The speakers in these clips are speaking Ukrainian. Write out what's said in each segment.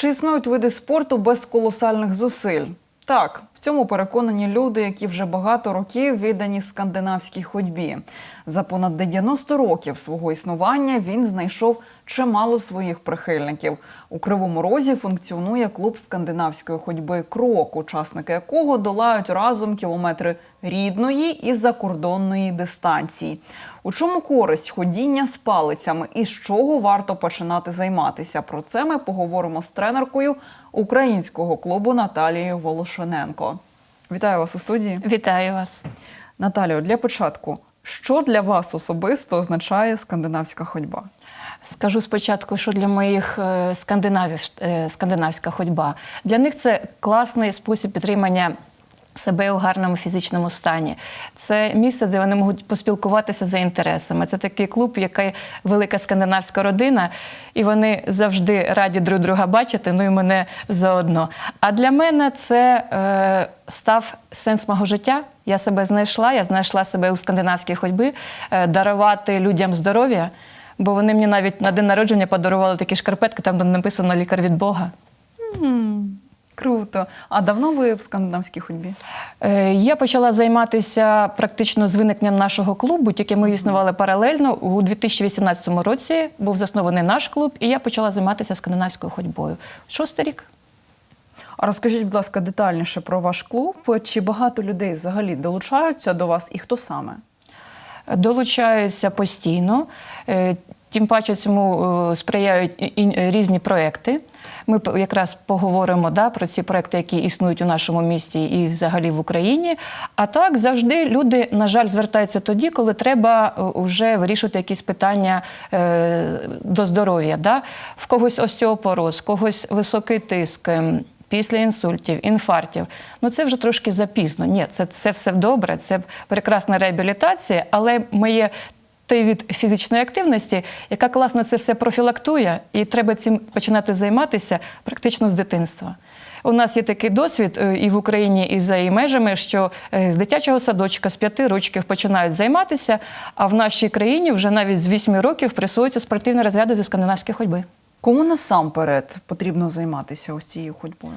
Чи існують види спорту без колосальних зусиль? Так, в цьому переконані люди, які вже багато років віддані скандинавській ходьбі. За понад 90 років свого існування він знайшов чимало своїх прихильників. У Кривому Розі функціонує клуб скандинавської ходьби Крок, учасники якого долають разом кілометри рідної і закордонної дистанції. У чому користь ходіння з палицями і з чого варто починати займатися? Про це ми поговоримо з тренеркою українського клубу Наталією Волошиненко. Вітаю вас у студії. Вітаю вас. Наталію, для початку, що для вас особисто означає скандинавська ходьба? Скажу спочатку, що для моїх е, скандинавів е, скандинавська ходьба. Для них це класний спосіб підтримання себе у гарному фізичному стані. Це місце, де вони можуть поспілкуватися за інтересами. Це такий клуб, який велика скандинавська родина, і вони завжди раді друг друга бачити, ну і мене заодно. А для мене це е, став сенс мого життя. Я себе знайшла, я знайшла себе у скандинавській ходьбі, е, дарувати людям здоров'я. Бо вони мені навіть на день народження подарували такі шкарпетки, там де написано лікар від Бога. Круто. А давно ви в скандинавській ходьбі? Е, Я почала займатися практично з виникненням нашого клубу, тільки ми існували паралельно. У 2018 році був заснований наш клуб, і я почала займатися скандинавською ходьбою. Шостий рік. А розкажіть, будь ласка, детальніше про ваш клуб. Чи багато людей взагалі долучаються до вас і хто саме? Долучаються постійно. Е, Тим паче цьому е, сприяють і- різні проекти. Ми якраз поговоримо да, про ці проекти, які існують у нашому місті і взагалі в Україні. А так завжди люди, на жаль, звертаються тоді, коли треба вже вирішувати якісь питання е, до здоров'я. Да? В когось остеопороз, в когось високий тиск. Після інсультів, інфарктів, ну це вже трошки запізно. Ні, це, це все добре, це прекрасна реабілітація, але моє той від фізичної активності, яка класно це все профілактує, і треба цим починати займатися практично з дитинства. У нас є такий досвід е, і в Україні, і за її межами, що е, з дитячого садочка з п'яти років починають займатися, а в нашій країні вже навіть з вісьми років присвоюються спортивні розряди зі скандинавської ходьби. Кому насамперед потрібно займатися ось цією ходьбою?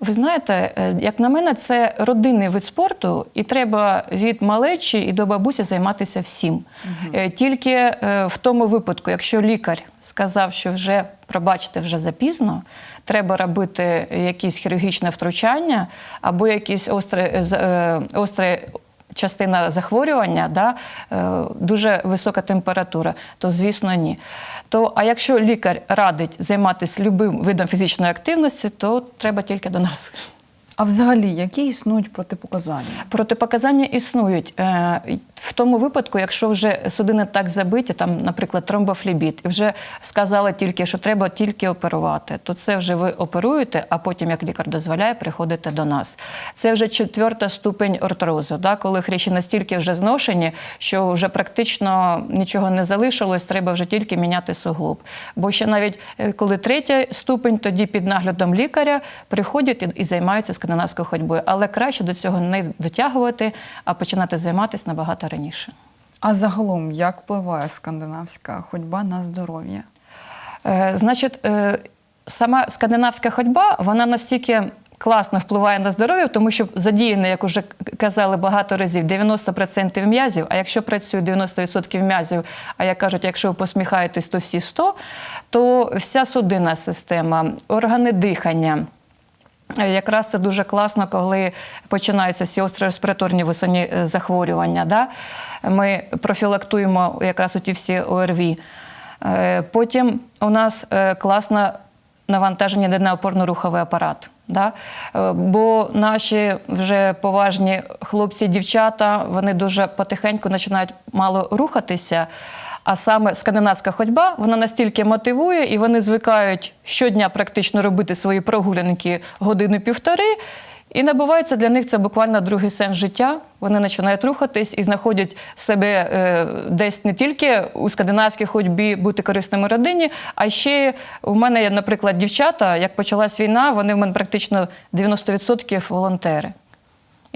Ви знаєте, е, як на мене, це родинний вид спорту, і треба від малечі і до бабусі займатися всім. Е, Тільки е, в тому випадку, якщо лікар сказав, що вже пробачте вже запізно, треба робити якісь хірургічне втручання або якісь остре, остре частина захворювання, да, дуже висока температура, то звісно ні. То, а якщо лікар радить займатися любим видом фізичної активності, то треба тільки до нас. А взагалі, які існують протипоказання? Протипоказання існують Е, в тому випадку, якщо вже судини так забиті, там, наприклад, тромбофлібіт, і вже сказали тільки, що треба тільки оперувати, то це вже ви оперуєте, а потім, як лікар дозволяє, приходите до нас. Це вже четверта ступень артрозу, да, коли хрящі настільки вже зношені, що вже практично нічого не залишилось, треба вже тільки міняти суглоб. Бо ще навіть е, коли третя ступень, тоді під наглядом лікаря приходять і займаються скандинавською ходьбою. Але краще до цього не дотягувати, а починати займатися набагато раніше. А загалом, як впливає скандинавська ходьба на здоров'я? Е, значить, е, сама скандинавська ходьба, вона настільки. Класно впливає на здоров'я, тому що задіяно, як вже казали багато разів, 90% м'язів. А якщо працює 90% м'язів, а як кажуть, якщо ви посміхаєтесь, то всі 100, то вся судинна система, органи дихання. Е, Якраз це дуже класно, коли починаються всі остро-респіраторні висоні е, захворювання. Да? Ми профілактуємо якраз ті всі ОРВІ. Е, Потім у нас класне навантаження на опорно-руховий апарат. Да? Бо наші вже поважні хлопці, дівчата, вони дуже потихеньку починають мало рухатися. А саме скандинавська ходьба вона настільки мотивує, і вони звикають щодня практично робити свої прогулянки годину-півтори. І набувається для них це буквально другий сенс життя. Вони починають рухатись і знаходять себе е, десь не тільки у скандинавській ходьбі бути корисними родині, а ще в мене є, наприклад, дівчата, як почалась війна, вони в мене практично 90% волонтери.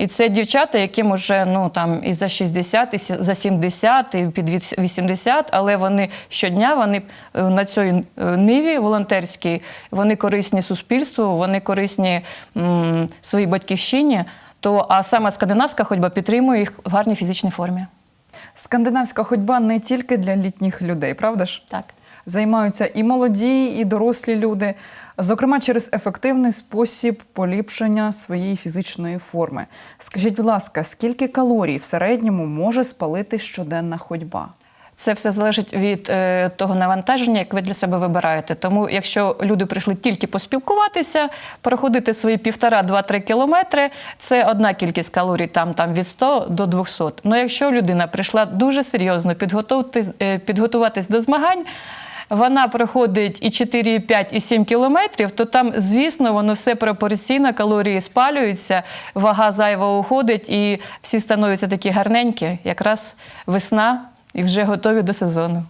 І це дівчата, яким вже ну там і за 60, і за 70, і під 80, але вони щодня вони е, на цій е, ниві волонтерській, вони корисні суспільству, вони корисні м, своїй батьківщині. То а саме скандинавська ходьба підтримує їх в гарній фізичній формі. Скандинавська ходьба не тільки для літніх людей, правда ж? Так. Займаються і молоді, і дорослі люди, зокрема через ефективний спосіб поліпшення своєї фізичної форми. Скажіть, будь ласка, скільки калорій в середньому може спалити щоденна ходьба? Це все залежить від е, того навантаження, як ви для себе вибираєте. Тому, якщо люди прийшли тільки поспілкуватися, проходити свої півтора-два-три кілометри, це одна кількість калорій, там, там від 100 до 200. Ну, якщо людина прийшла дуже серйозно підготувати, е, підготуватись до змагань. Вона проходить і 4, і 5, і 7 кілометрів, то там, звісно, воно все пропорційно, калорії спалюються, вага зайва уходить, і всі становляться такі гарненькі, якраз весна і вже готові до сезону.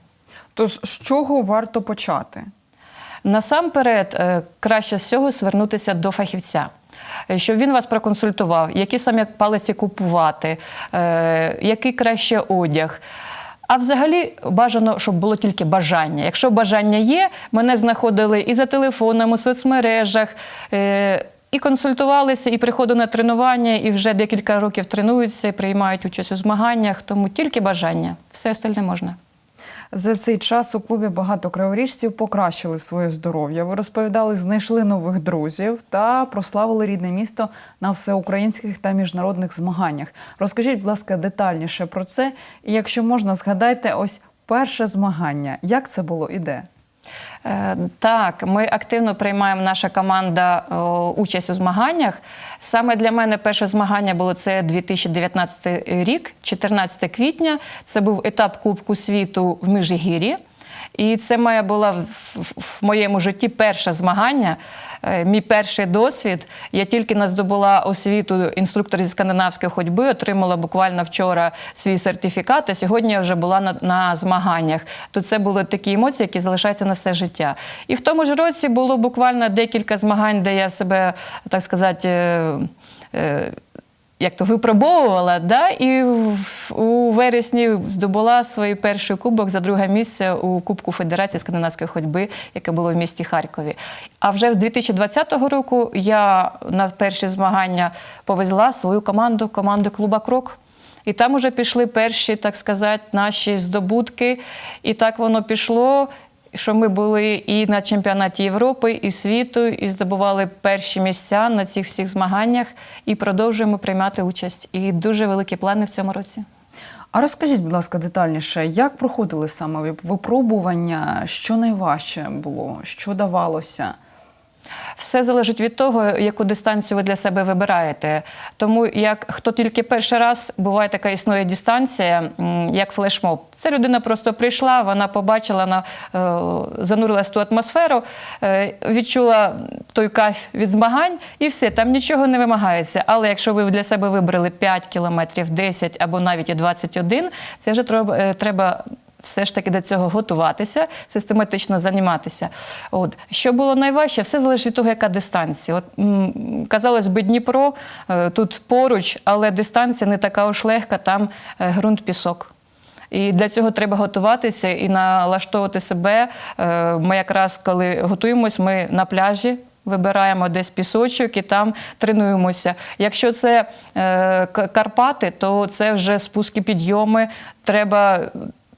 Тож з чого варто почати? Насамперед, е, краще всього звернутися до фахівця. е, Щоб він вас проконсультував, які саме палиці купувати, е, який краще одяг. А взагалі бажано, щоб було тільки бажання. Якщо бажання є, мене знаходили і за телефоном, у соцмережах, е, і консультувалися, і приходили на тренування, і вже декілька років тренуються, приймають участь у змаганнях. Тому тільки бажання, все остальне можна. За цей час у клубі багато криворіжців покращили своє здоров'я. Ви розповідали, знайшли нових друзів та прославили рідне місто на всеукраїнських та міжнародних змаганнях. Розкажіть, будь ласка, детальніше про це. І якщо можна, згадайте ось перше змагання. Як це було і де? Е, Так, ми активно приймаємо наша команда участь у змаганнях. Саме для мене перше змагання було це 2019 рік, 14 квітня. Це був етап Кубку світу в Міжгір'ї. І це моя була в, моєму житті перше змагання, е, мій перший досвід. Я тільки наздобула освіту інструктора зі скандинавської ходьби, отримала буквально вчора свій сертифікат, а сьогодні я вже була на, на змаганнях. То це були такі емоції, які залишаються на все життя. І в тому ж році було буквально декілька змагань, де я себе, так сказати, е, е, як то випробовувала, да? і у вересні здобула свій перший кубок за друге місце у Кубку Федерації скандинавської ходьби, яке було в місті Харкові. А вже з 2020 року я на перші змагання повезла свою команду, команду клуба Крок. І там уже пішли перші, так сказати, наші здобутки. І так воно пішло, що ми були і на чемпіонаті Європи, і світу, і здобували перші місця на цих всіх змаганнях, і продовжуємо приймати участь. І дуже великі плани в цьому році. А розкажіть, будь ласка, детальніше, як проходили саме випробування, що найважче було, що давалося? Все залежить від того, яку дистанцію ви для себе вибираєте. Тому як хто тільки перший раз буває така існує дистанція, як флешмоб. Це людина просто прийшла, вона побачила, вона е, занурилась в ту атмосферу, е, відчула той кайф від змагань, і все, там нічого не вимагається. Але якщо ви для себе вибрали 5 кілометрів, 10 або навіть і 21, це вже е, треба все ж таки до цього готуватися, систематично займатися. От що було найважче, все залежить від того, яка дистанція. От казалось би, Дніпро е, тут поруч, але дистанція не така уж легка, там е, ґрунт пісок. І для цього треба готуватися і налаштовувати себе. Е, Ми якраз коли готуємось, ми на пляжі. Вибираємо десь пісочок і там тренуємося. Якщо це е, Карпати, то це вже спуски підйоми. Треба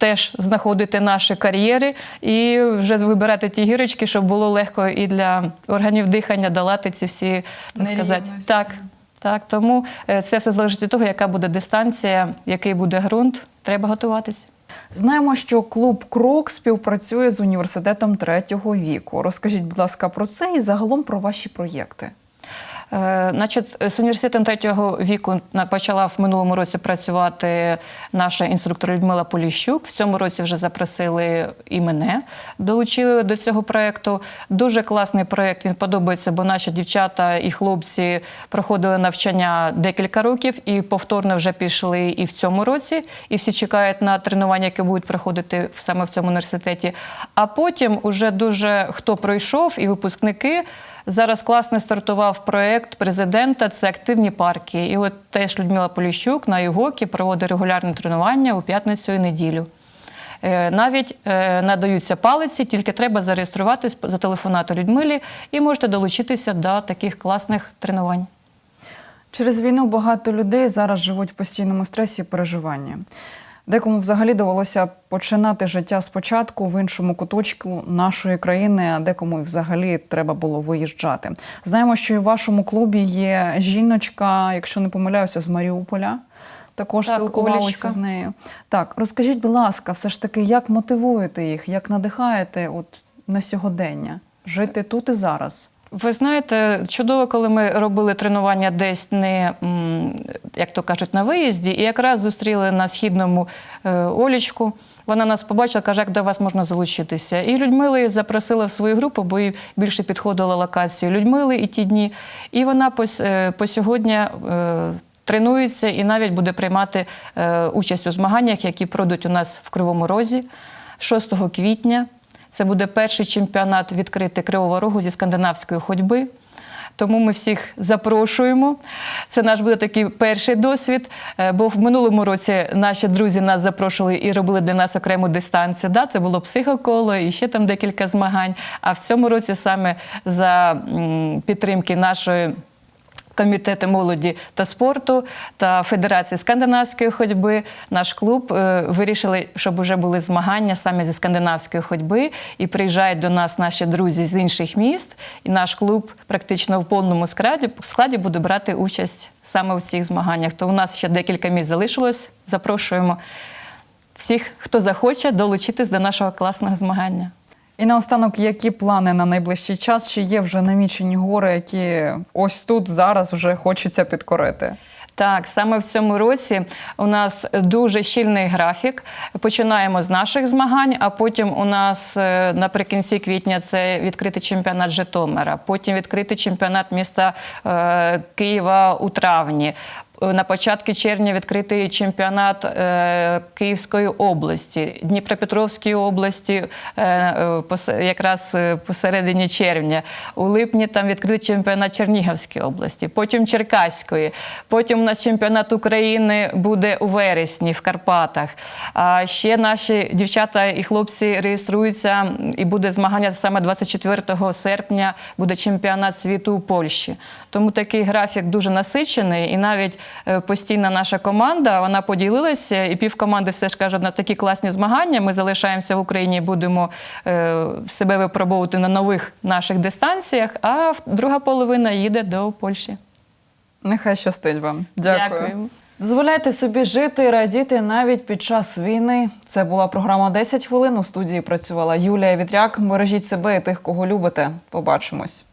теж знаходити наші кар'єри і вже вибирати ті гірочки, щоб було легко і для органів дихання долати ці всі так сказати. Так, так. Тому е, це все залежить від того, яка буде дистанція, який буде ґрунт. Треба готуватись. Знаємо, що клуб Крок співпрацює з університетом третього віку. Розкажіть, будь ласка, про це і загалом про ваші проєкти. Е, Значить, з університетом третього віку почала в минулому році працювати наша інструктор Людмила Поліщук. В цьому році вже запросили і мене, долучили до цього проєкту. Дуже класний проєкт. Він подобається, бо наші дівчата і хлопці проходили навчання декілька років і повторно вже пішли і в цьому році. І всі чекають на тренування, які будуть проходити саме в цьому університеті. А потім уже дуже хто пройшов, і випускники. Зараз класно стартував проєкт президента це активні парки. І от теж Людмила Поліщук на ЮГОКі проводить регулярне тренування у п'ятницю і неділю. Е, Навіть е, надаються палиці, тільки треба зареєструватись, зателефонувати Людмилі і можете долучитися до таких класних тренувань. Через війну багато людей зараз живуть в постійному стресі і переживанні. Декому взагалі довелося починати життя спочатку в іншому куточку нашої країни, а декому і взагалі треба було виїжджати. Знаємо, що і в вашому клубі є жіночка, якщо не помиляюся, з Маріуполя. Також Так, спілкувалися Олечка. з нею. Так, розкажіть, будь ласка, все ж таки, як мотивуєте їх, як надихаєте от на сьогодення жити тут і зараз? Ви знаєте, чудово, коли ми робили тренування десь не, як то кажуть, на виїзді, і якраз зустріли на східному е, Олічку. Вона нас побачила, каже, як до вас можна залучитися. І Людмили запросила в свою групу, бо їй більше підходила локація Людмили і ті дні. І вона по, е, по сьогодні е, тренується і навіть буде приймати участь у змаганнях, які пройдуть у нас в Кривому Розі 6 квітня. Це буде перший чемпіонат відкритий Кривого Рогу зі скандинавської ходьби. Тому ми всіх запрошуємо. Це наш буде такий перший досвід. Е, Бо в минулому році наші друзі нас запрошували і робили для нас окрему дистанцію. Да? Це було психоколо і ще там декілька змагань. А в цьому році саме за підтримки нашої. Комітету молоді та спорту та Федерації скандинавської ходьби наш клуб е, вирішили, щоб вже були змагання саме зі скандинавської ходьби, і приїжджають до нас наші друзі з інших міст. І наш клуб практично в повному складі, складі буде брати участь саме в цих змаганнях. То у нас ще декілька місць залишилось. Запрошуємо всіх, хто захоче, долучитись до нашого класного змагання. І наостанок, які плани на найближчий час? Чи є вже намічені гори, які ось тут зараз вже хочеться підкорити? Так, саме в цьому році у нас дуже щільний графік. Починаємо з наших змагань, а потім у нас е, наприкінці квітня це відкритий чемпіонат Житомира, потім відкритий чемпіонат міста е, Києва у травні. На початку червня відкритий чемпіонат е, Київської області, Дніпропетровської області е, е, якраз е, посередині червня. У липні там відкритий чемпіонат Чернігівської області, потім Черкаської. Потім у нас чемпіонат України буде у вересні в Карпатах. А ще наші дівчата і хлопці реєструються і буде змагання саме 24 серпня. Буде чемпіонат світу у Польщі. Тому такий графік дуже насичений, і навіть е, постійна наша команда вона поділилася, і півкоманди все ж кажуть, у нас такі класні змагання. Ми залишаємося в Україні, будемо е, себе випробовувати на нових наших дистанціях. А друга половина їде до Польщі. Нехай щастить вам. Дякую. Дякуємо. Дозволяйте собі жити і радіти навіть під час війни. Це була програма «10 хвилин. У студії працювала Юлія Вітряк. Бережіть себе і тих, кого любите. Побачимось.